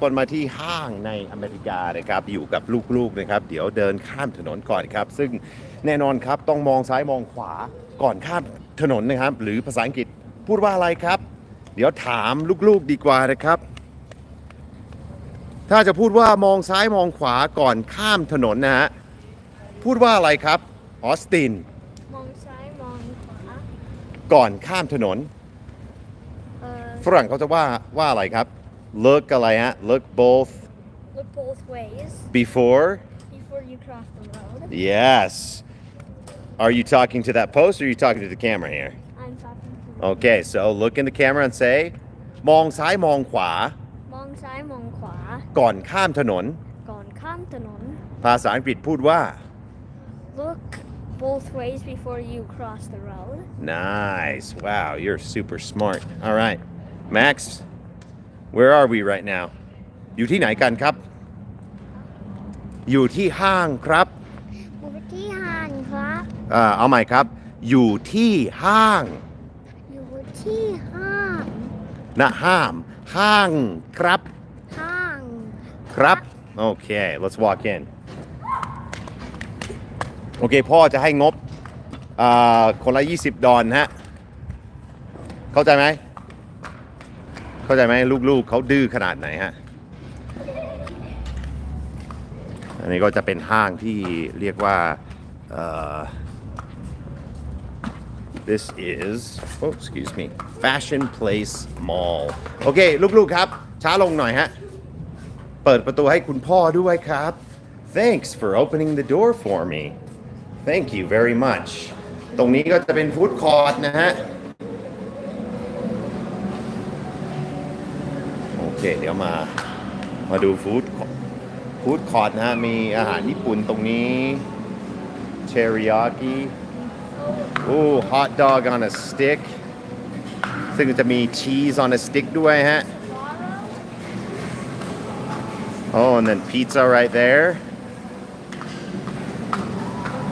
คนมาที่ห้างในอเมริกานะครับอยู่กับลูกๆนะครับ เดี๋ยวเดินข้ามถนนก่อนครับ ซึ่งแน่นอนครับต้องมองซ้ายมองขวาก่อนข้ามถนนนะครับ หรือภาษาอังกฤษพูดว่าอะไรครับ เดี๋ยวถามลูกๆดีกว่านะครับ ถ้าจะพูดว่ามองซ้ายมองขวาก่อนข้ามถนนนะฮะพูดว่าอะไรครับออสตินมองซ้ายมองขวาก่อนข้ามถนน เอ่อฝรั่งเขาจะว่าว่าอะไรครับ look อะไรฮะ look both look both ways before before you cross the road yes are you talking to that post or are you talking to the camera here I'm talking to okay so look in the camera and say มองซ้ายมองขวา มองซ้ายมองขวา ก่อนข้ามถนน ก่อนข้ามถนน ภาษาอังกฤษพูดว่า look both ways before you cross the road nice wow you're super smart all right Max where are we right now อยู่ที่ไหนกันครับ อยู่ที่ห้างครับอยู่ที่ห้างครับ อ่าเอาใหม่ครับ อยู่ที่ห้าง อยู่ที่ห้างนะห้าม ห้างครับ ห้างครับ โอเค let's walk in โอเค พ่อจะให้งบอ่าคนละ 20 ดอลฮะ เข้าใจไหม เข้าใจไหมลูกๆเขาดื้อขนาดไหนฮะ อันนี้ก็จะเป็นห้างที่เรียกว่าเอ่อ This is oh excuse me Fashion Place Mall โอเค ลูกๆครับ ช้าลงหน่อยฮะ เปิดประตูให้คุณพ่อด้วยครับ Thanks for opening the door for me Thank you very much ตรงนี้ก็จะเป็นฟู้ดคอร์ทนะฮะ โอ เคเดี๋ยวมามาดูฟู้ดฟู้ดคอร์ทนะฮะมีอาหารญี่ปุ่นตรงนี้เทริยากิโอ้ hot dog on a stick ซึ่งจะมี cheese on a stick ด้วยฮะ Oh and then pizza right there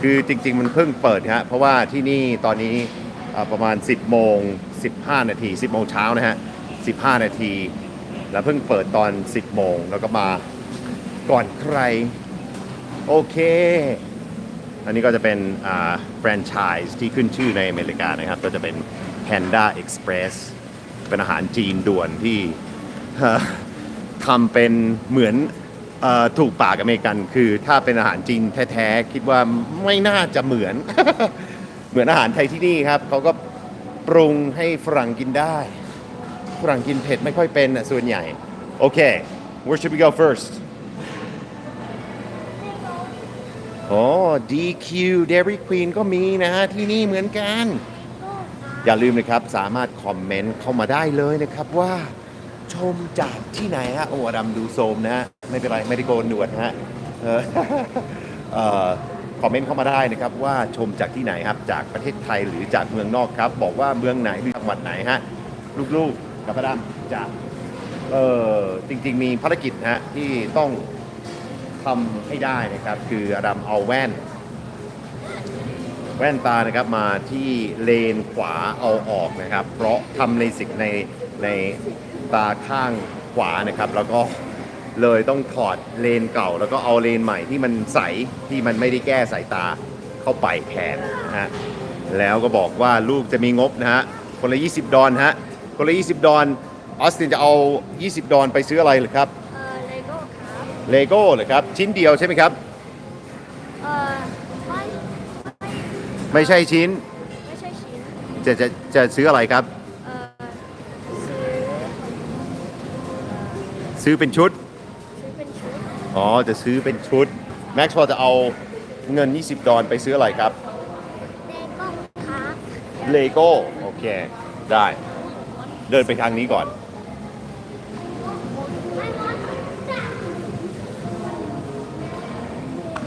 คือจริง ๆ มันเพิ่งเปิดฮะ เพราะว่าที่นี่ตอนนี้ประมาณ 10 โมง 15 นาที 10 โมงเช้านะฮะ 15 นาที แล้วเพิ่งเปิดตอน 10โมงแล้วก็มาก่อนใคร โอเค อันนี้ก็จะเป็นแฟรนไชส์ที่ขึ้นชื่อในอเมริกานะครับ ก็จะเป็น Panda Express เป็นอาหารจีนด่วนที่ทำเป็นเหมือนอถูกปากอเมริกันคือถ้าเป็นอาหารจีนแท้ๆ คิดว่าไม่น่าจะเหมือน เหมือนอาหารไทยที่นี่ครับ เขาก็ปรุงให้ฝรั่งกินได้ ฝรั่งกินเผ็ดไม่ค่อยเป็นอะส่วนใหญ่ โอเค where should we go first อ๋อ DQ Dairy Queen ก็มีนะฮะที่นี่เหมือนกัน อย่าลืมนะครับ สามารถคอมเมนต์เข้ามาได้เลยนะครับว่าชมจากที่ไหนฮะ โอ้ดำดูโซมนะฮะ ไม่เป็นไร ไม่ได้โกนหนวดนะฮะคอมเมนต์เข้ามาได้นะครับ ว่าชมจากที่ไหนครับ จากประเทศไทยหรือจากเมืองนอกครับ บอกว่าเมืองไหนหรือจังหวัดไหนฮะ ลูกๆ กับพระดำจากเออจริง ๆ มีภารกิจนะฮะที่ต้องทำให้ได้นะครับ คืออดัมเอาแว่น แว่นตานะครับมาที่เลนขวาเอาออกนะครับ เพราะทำในสิ่งในในตาข้างขวานะครับ แล้วก็เลยต้องถอดเลนเก่า แล้วก็เอาเลนใหม่ที่มันใสที่มันไม่ได้แก้สายตาเข้าไปแทนนะฮะแล้วก็บอกว่าลูกจะมีงบนะฮะคนละ 20 ดอลฮะ คนละ20 ดอลออสตินจะเอา 20 ดอลไปซื้ออะไรหรือครับเอ่อเลโก้ครับเลโก้เหรอครับ ชิ้นเดียวใช่ไหมครับ เอ่อไม่ไม่ใช่ชิ้นไม่ใช่ชิ้นจะจะจะซื้ออะไรครับ เอ่อซื้อซื้อเป็นชุด ซื้อเป็นชุดอ๋อ จะซื้อเป็นชุดแม็กซ์พอจะเอาเงิน 20 ดอลไปซื้ออะไรครับ เลโก้ครับเลโก้โอเค ได้ เดินไปทางนี้ก่อน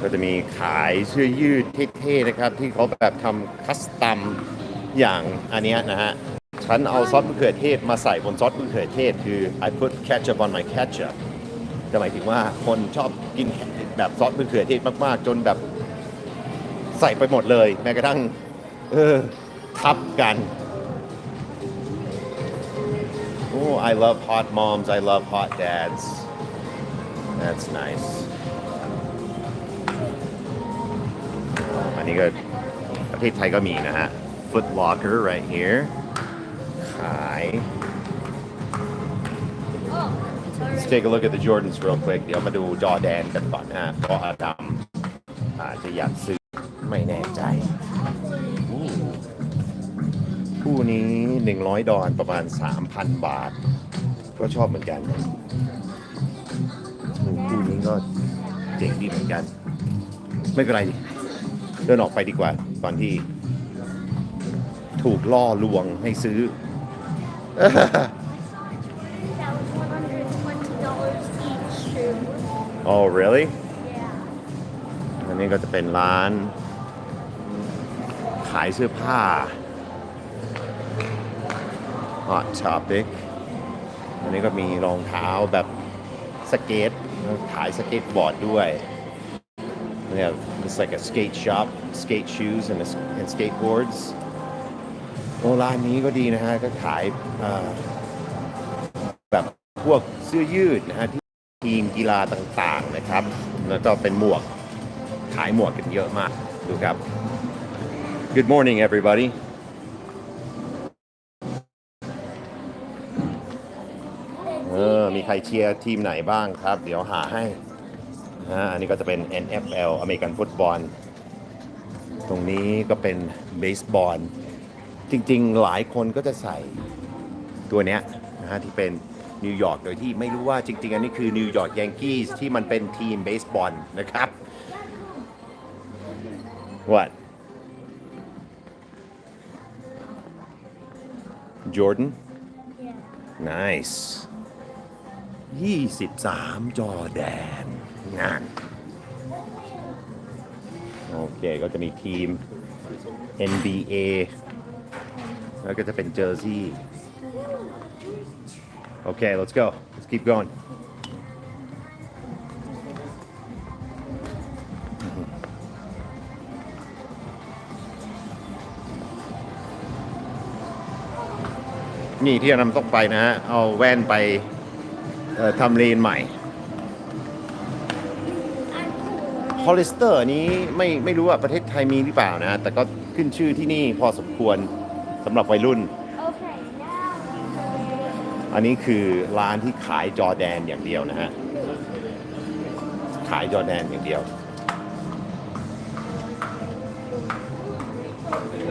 ก็จะมีขายเสื้อยืดเท่ๆนะครับ ที่เขาแบบทำคัสตัมอย่างอันนี้นะฮะ ฉันเอาซอสมะเขือเทศมาใส่บนซอสมะเขือเทศ คือ I put ketchup on my ketchup จะหมายถึงว่าคนชอบกินแบบซอสมะเขือเทศมากๆ จนแบบใส่ไปหมดเลย แม้กระทั่ง เออ ทับกัน Oh I love hot moms I love hot dads That's nice อันนี้ก็ประเทศไทยก็มีนะฮะ Foot Locker right here ขาย Oh, it's Let's already. take a look at the Jordans real quick เดี๋ยวมาดูจอแดนกันก่อนนะฮะเพราะอาดัมอาจจะอยากซื้อไม่แน่ใจอู้คู่นี้ 100 ดอลประมาณ 3,000 บาท ก็ชอบเหมือนกันคู่นี้ก็เจ๋งดีเหมือนกัน ไม่เป็นไร เดินออกไปดีกว่า ตอนที่ ถูกล่อลวงให้ซื้อ oh really Yeah. อันนี้ก็จะเป็นร้านขายเสื้อผ้า Hot Topic อันนี้ก็มีรองเท้าแบบสเกตขายสเกตบอร์ดด้วยเนี่ย it's like a skate shop skate shoes and, and skateboards โอ้ร้านนี้ก็ดีนะฮะก็ขายแบบพวกเสื้อยืดนะฮะที่ทีมกีฬาต่างๆนะครับ แล้วก็เป็นหมวกขายหมวกกันเยอะมากดูครับ Good morning everybody ออมีใครเชียร์ทีมไหนบ้างครับ เดี๋ยวหาให้นะอันนี้ก็จะเป็น NFL อเมริกันฟุตบอล ตรงนี้ก็เป็นเบสบอล จริงๆ หลายคนก็จะใส่ตัวเนี้ยนะฮะที่เป็นนิวยอร์กโดยที่ไม่รู้ว่าจริง ๆ อันนี้คือนิวยอร์กยังกี้ที่มันเป็นทีมเบสบอลนะครับ What Jordan Yeah. Nice 23 จอแดนงานโอเคก็จะมีทีม NBA แล้วก็จะเป็นเจอร์ซี่ โอเค let's go let's keep going นี่ที่เรานำต้องไปนะฮะ เอาแว่นไป เอ่อทำเลนใหม่ฮอลลิสเตอร์นี้ไม่ไม่รู้ว่าประเทศไทยมีหรือเปล่านะ แต่ก็ขึ้นชื่อที่นี่พอสมควรสำหรับวัยรุ่น Okay, now อันนี้คือร้านที่ขายจอแดนอย่างเดียวนะฮะ ขายจอแดนอย่างเดียว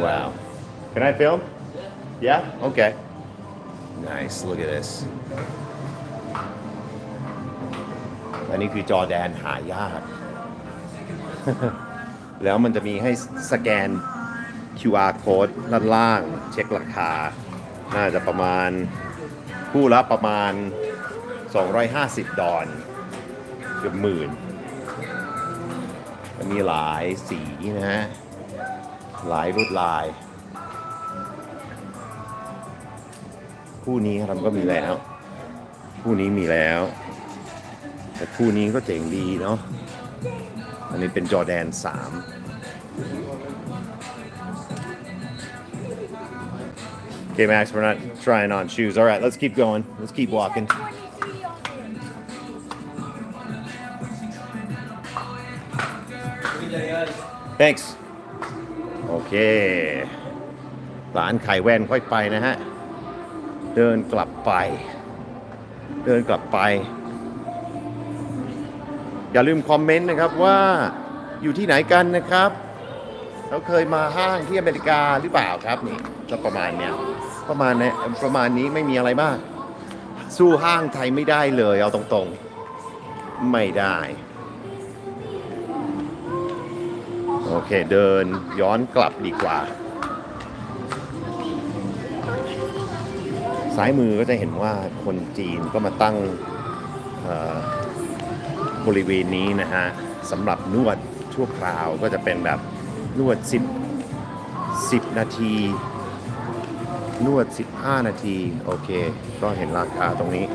ว้าว Can I film? Yeah? Okay. Nice. Look at this. อันนี้คือจอแดนหายาก แล้วมันจะมีให้สแกน QR code ด้านล่าง เช็คราคา น่าจะประมาณคู่ละประมาณ 250 ดอลเกือบหมื่นมันมีหลายสีนะฮะ หลายลวดลาย คู่นี้เราก็มีแล้ว คู่นี้มีแล้ว แต่คู่นี้ก็เจ๋งดีเนาะ อันนี้เป็นจอแดน 3 Okay, Max, we're not trying on shoes. All right, let's keep going. Let's keep walking. 23 on it. Thanks. โอเคร้านขายแว่นค่อยไปนะฮะ เดินกลับไป เดินกลับไป อย่าลืมคอมเมนต์นะครับว่าอยู่ที่ไหนกันนะครับเราเคยมาห้างที่อเมริกาหรือเปล่าครับนี่ก็ประมาณเนี้ยประมาณเนี้ยประมาณนี้ไม่มีอะไรมาก สู้ห้างไทยไม่ได้เลยเอาตรงๆ ไม่ได้ โอเคเดินย้อนกลับดีกว่าซ้ายมือก็จะเห็นว่าคนจีนก็มาตั้งเอ่อ บริเวณนี้นะฮะสำหรับนวดชั่วคราวก็จะเป็นแบบนวด 10 10 นาที นวด 15 นาที โอเค ก็เห็นราคาตรงนี้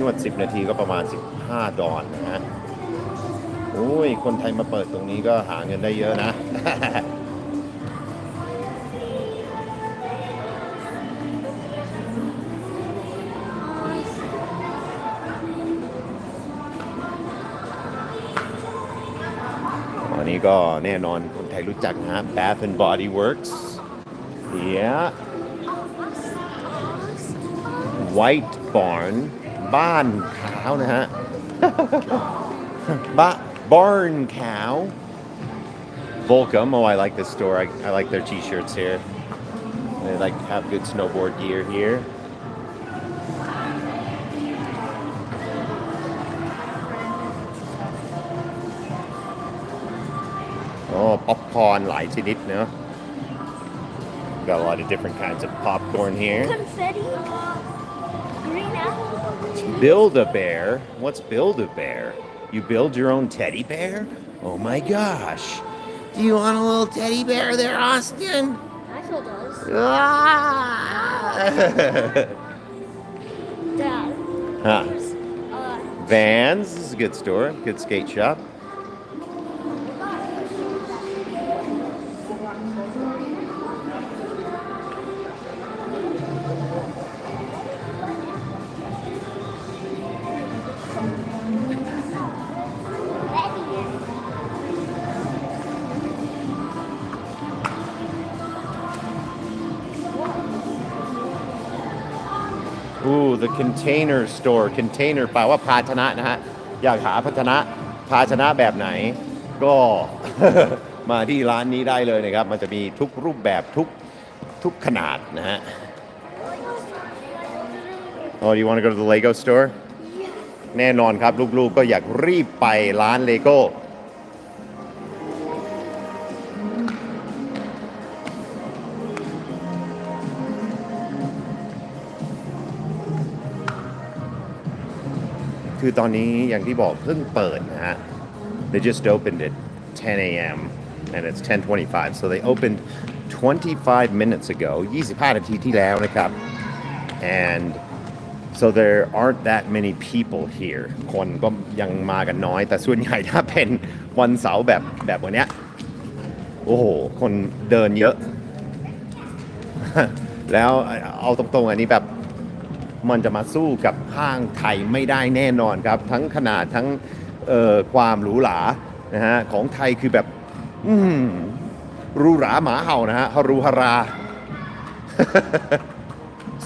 นวด 10 นาทีก็ประมาณ 15 ดอลนะฮะโอ้ย คนไทยมาเปิดตรงนี้ก็หาเงินได้เยอะนะ ก็แน่นอนคนไทยรู้จักนะฮะ Bath and Body Works yeah White Barn บ้านขาวนะฮ ะ ba- barn cow Volcom oh I like this store I, I like their t-shirts here they like to have good snowboard gear here popcorn หลายชนิดเนอะ Got a lot of different kinds of popcorn here. Confetti. Green apple. Build a bear? What's build a bear? You build your own teddy bear? Oh my gosh. Do you want a little teddy bear there, Austin? Axel does. Ah! Dad. huh. Here's, uh, Vans this is a good store, good skate shop. The container store container แปลว่าภาชนะนะฮะ อยากหาภาชนะภาชนะแบบไหน ก็ มาที่ร้านนี้ได้เลยนะครับ มันจะมีทุกรูปแบบทุกทุกขนาดนะฮะ Oh, do you want to go to the Lego store? แน่นอนครับ ลูกๆก็อยากรีบไปร้านเลโก้ คือตอนนี้อย่างที่บอกเพิ่งเปิดนะฮะ they just opened it 10 a.m. and it's 10:25 so they opened 25 minutes ago 25นาทีที่แล้วนะครับ and so there aren't that many people here คนก็ยังมากันน้อย แต่ส่วนใหญ่ถ้าเป็นวันเสาร์แบบแบบวันเนี้ยโอ้โห คนเดินเยอะ แล้วเอาตรงๆอันนี้แบบ มันจะมาสู้กับห้างไทยไม่ได้แน่นอนครับ ทั้งขนาดทั้งความหรูหรานะฮะของไทยคือแบบอืรูหราหมาเห่านะฮะฮารุฮารา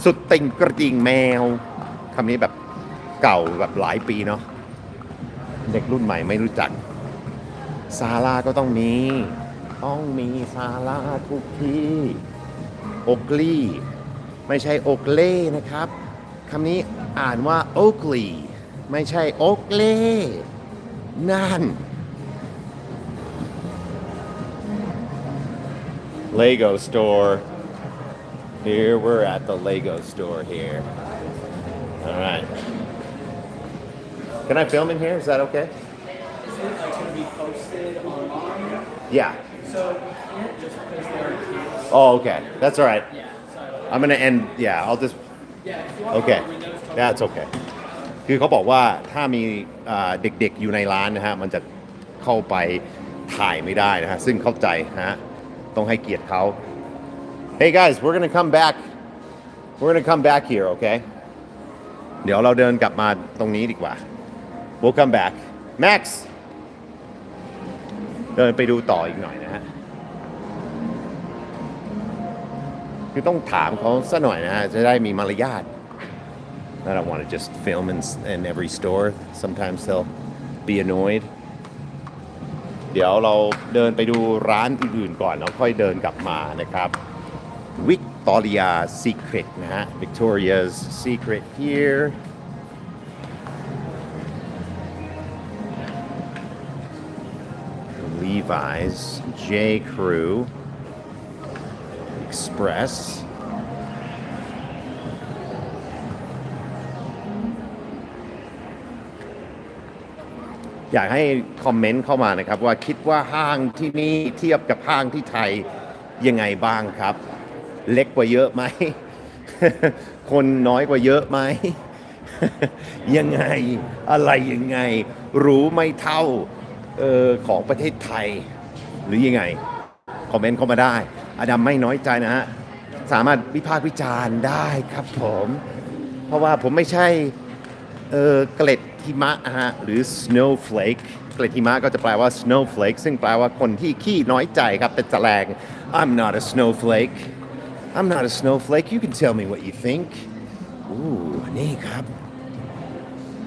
สุดติ่งกระดิ่งแมวคำนี้แบบเก่าแบบหลายปีเนาะเด็กรุ่นใหม่ไม่รู้จักซาลาก็ต้องมี ต้องมีซาลาทุกที่ โอกลีไม่ใช่โอกเล่นะครับ คำนี้อ่านว่าโอกลีไม่ใช่โอกเล่นั่น Lego store. Here we're at the Lego store here. All right. Can I film in here? Is that okay? Is it like going to be posted online? Yeah. So we can't just because there are kids. Oh, okay. That's all right. Yeah. So I'm gonna end. Yeah, I'll just. yeah, if you want Okay. that's okay. คือเขาบอกว่าถ้ามีเด็กๆอยู่ในร้านนะฮะมันจะเข้าไปถ่ายไม่ได้นะฮะซึ่งเข้าใจนะฮะต้องให้เกียรติเขา Hey guys we're gonna come back we're gonna come back here okay เดี๋ยวเราเดินกลับมาตรงนี้ดีกว่า we'll come back Max เดินไปดูต่ออีกหน่อยนะฮะ คือต้องถามเขาซะหน่อยนะฮะจะได้มีมารยาท I don't want to just film in, in every store. Sometimes they'll be annoyed. เดี๋ยวเราเดินไปดูร้านอื่นๆก่อนแล้วค่อยเดินกลับมานะครับ Victoria Secret นะฮะ Victoria's Secret here Levi's J Crew Express อยากให้คอมเมนต์เข้ามานะครับ ว่าคิดว่าห้างที่นี่เทียบกับห้างที่ไทยยังไงบ้างครับ เล็กกว่าเยอะไหม คนน้อยกว่าเยอะไหม ยังไงอะไรยังไง รู้ไม่เท่าออของประเทศไทย หรือยังไง คอมเมนต์เข้ามาได้ อดัมไม่น้อยใจนะฮะ สามารถวิพากษ์วิจารณ์ได้ครับผม เพราะว่าผมไม่ใช่เออเกล็ดหิมะฮะหรือ snowflake เกล็ดหิมะก็จะแปลว่า snowflake ซึ่งแปลว่าคนที่ขี้น้อยใจครับเป็นแสลง I'm not a snowflake I'm not a snowflake you can tell me what you think อู้นี่ครับ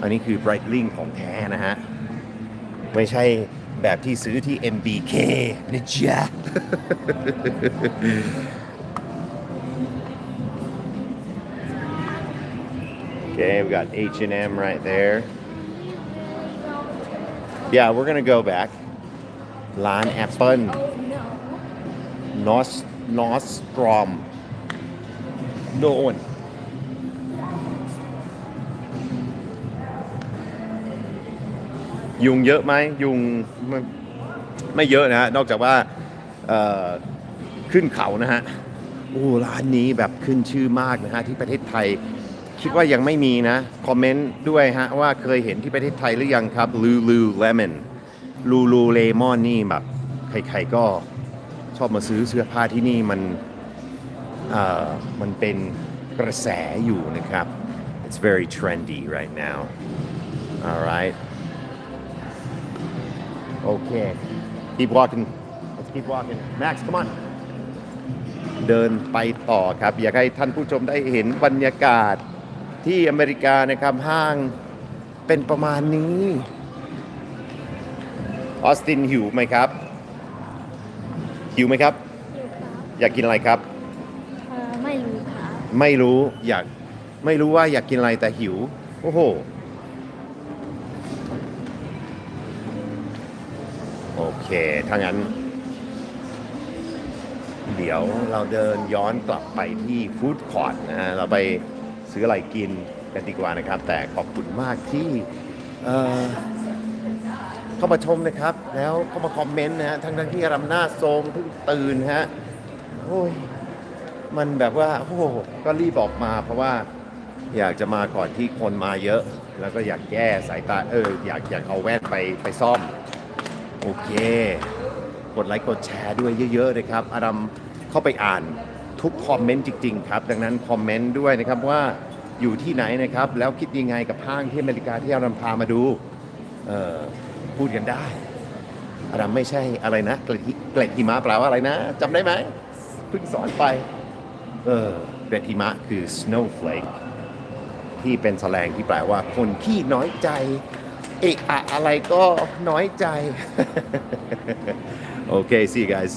อันนี้คือ Breitling ของแท้นะฮะ ไม่ใช่ แบบที่ซื้อที่ MBK นะจ๊ะ Okay, we got H&M right there. Yeah, we're gonna go back. ร้านแอปเปิล Oh no. นอสนอสตรอมโน่น ยุงเยอะไหมยุงไม่ไม่เยอะนะฮะนอกจากว่าขึ้นเขานะฮะโอ้ร้านนี้แบบขึ้นชื่อมากนะฮะที่ประเทศไทย คิดว่ายังไม่มีนะ คอมเมนต์ด้วยฮะว่าเคยเห็นที่ประเทศไทยหรือยังครับ Lulu Lemon Lulu Lemon นี่แบบใครๆก็ชอบมาซื้อเสื้อผ้าที่นี่มันมันเป็นกระแสอยู่นะครับ it's very trendy right now alright okay keep walking let's keep walking Max come on เดินไปต่อครับ อยากให้ท่านผู้ชมได้เห็นบรรยากาศที่อเมริกานะครับ ห้างเป็นประมาณนี้ออสตินหิวไหมครับ หิวไหมครับ อยู่ครับอยากกินอะไรครับเอ่อไม่รู้ครับไม่รู้อยากไม่รู้ว่าอยากกินอะไรแต่หิว โอ้โห โอ เค ถ้างั้น เดี๋ยวเราเดินย้อนกลับไปที่ฟู้ดคอร์ทนะฮะเราไปซื้ออะไรกินกันดีกว่านะครับ แต่ขอบคุณมากที่เข้ามาชมนะครับ แล้วเข้ามาคอมเมนต์นะฮะทั้งทั้งที่รำหน้าโทมเพิ่งตื่นฮะโอ้ยมันแบบว่าโอ้โหก็รีบออกมาเพราะว่าอยากจะมาก่อนที่คนมาเยอะ แล้วก็อยากแก้สายตาเอออยากอยากเอาแว่นไปไปซ่อม โอเค กดไลค์กดแชร์ด้วยเยอะๆนะครับ อาดัมเข้าไปอ่านทุกคอมเมนต์จริงๆครับ ดังนั้นคอมเมนต์ด้วยนะครับว่าอยู่ที่ไหนนะครับ แล้วคิดยังไงกับห้างที่อเมริกาที่อาดัมพามาดูเออพูดกันได้ อาดัมไม่ใช่อะไรนะเกล็ดหิเกล็ดหิมะแปลว่าอะไรนะจำได้ไหมเพิ่งสอนไปเออเกล็ดหิมะคือ snowflake ที่เป็นแสลงที่แปลว่าคนที่น้อยใจ เอะอะอะไรก็น้อยใจโอเค see you guys